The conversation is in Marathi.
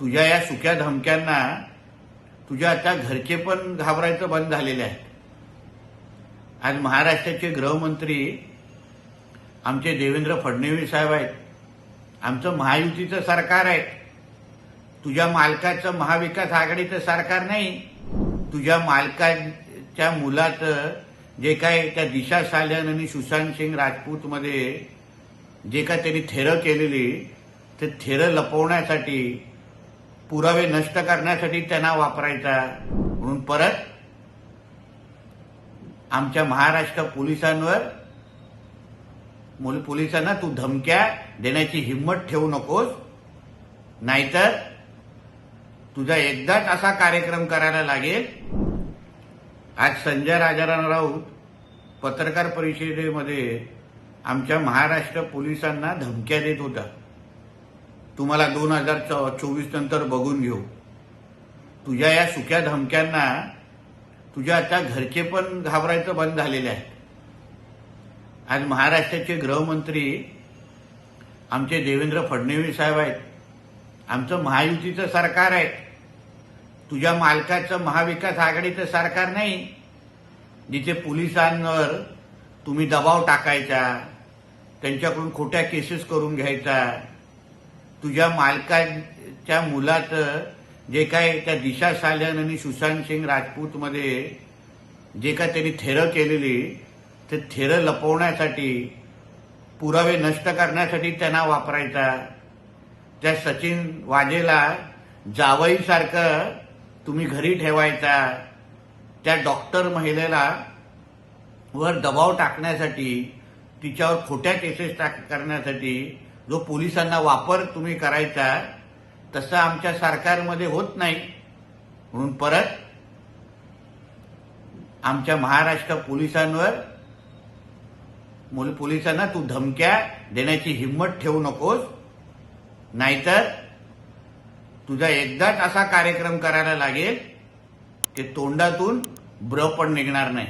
तुझ्या या सुक्या धमक्यांना तुझ्या आता घरचे पण घाबरायचं बंद झालेले आहे आज महाराष्ट्राचे गृहमंत्री आमचे देवेंद्र फडणवीस साहेब आहेत. आमचं महायुतीचं सरकार आहे. तुझ्या मालकाचं महाविकास आघाडीचं सरकार नाही. तुझ्या मालकाच्या मुलाचं जे काय त्या दिशा सालन आणि सुशांत सिंग राजपूतमध्ये जे काय त्यांनी थेरं केलेली ते थेरं लपवण्यासाठी पुरावे नष्ट करण्यासाठी त्यांना वापरायचा. म्हणून परत आमच्या महाराष्ट्र पोलिसांवर मुल- पोलिसांना तू धमक्या देण्याची हिंमत ठेवू नकोस. नाहीतर तुझा एकदाच असा कार्यक्रम करायला लागेल. आज संजय राजाराम राऊत पत्रकार परिषदेमध्ये आमच्या महाराष्ट्र पोलिसांना धमक्या देत होता. तुम्हाला दोन हजार चोवीस नंतर बघून घेऊ. तुझ्या या सुक्या धमक्यांना तुझ्या आता घरचे पण घाबरायचं बंद झालेले आहे आज महाराष्ट्राचे गृहमंत्री आमचे देवेंद्र फडणवीस साहेब आहेत. आमचं महायुतीचं सरकार आहे. तुझ्या मालकाचं महाविकास आघाडीचं सरकार नाही. जिथे पोलिसांवर तुम्ही दबाव टाकायचा त्यांच्याकडून खोट्या केसेस करून घ्यायचा तुझ्या मालकाच्या मुलाचं जे काय त्या दिशा सालन आणि सुशांत सिंग राजपूतमध्ये जे काय त्यांनी थेरं केलेली ते थेरं लपवण्यासाठी पुरावे नष्ट करण्यासाठी त्यांना वापरायचा. त्या सचिन वाजेला जावईसारखं तुम्ही घरी ठेवायचा. त्या डॉक्टर महिलेला वर दबाव टाकण्यासाठी तिच्यावर खोट्या केसेस टाक करण्यासाठी जो पोलिसांना वापर तुम्ही करायचा तसं आमच्या सरकारमध्ये होत नाही. म्हणून परत आमच्या महाराष्ट्र पोलिसांवर पोलिसांना तू धमक्या देण्याची हिंमत ठेवू नकोस. नाहीतर तुझा एकदाच असा कार्यक्रम करायला लागेल की तोंडातून ब्र पण निघणार नाही.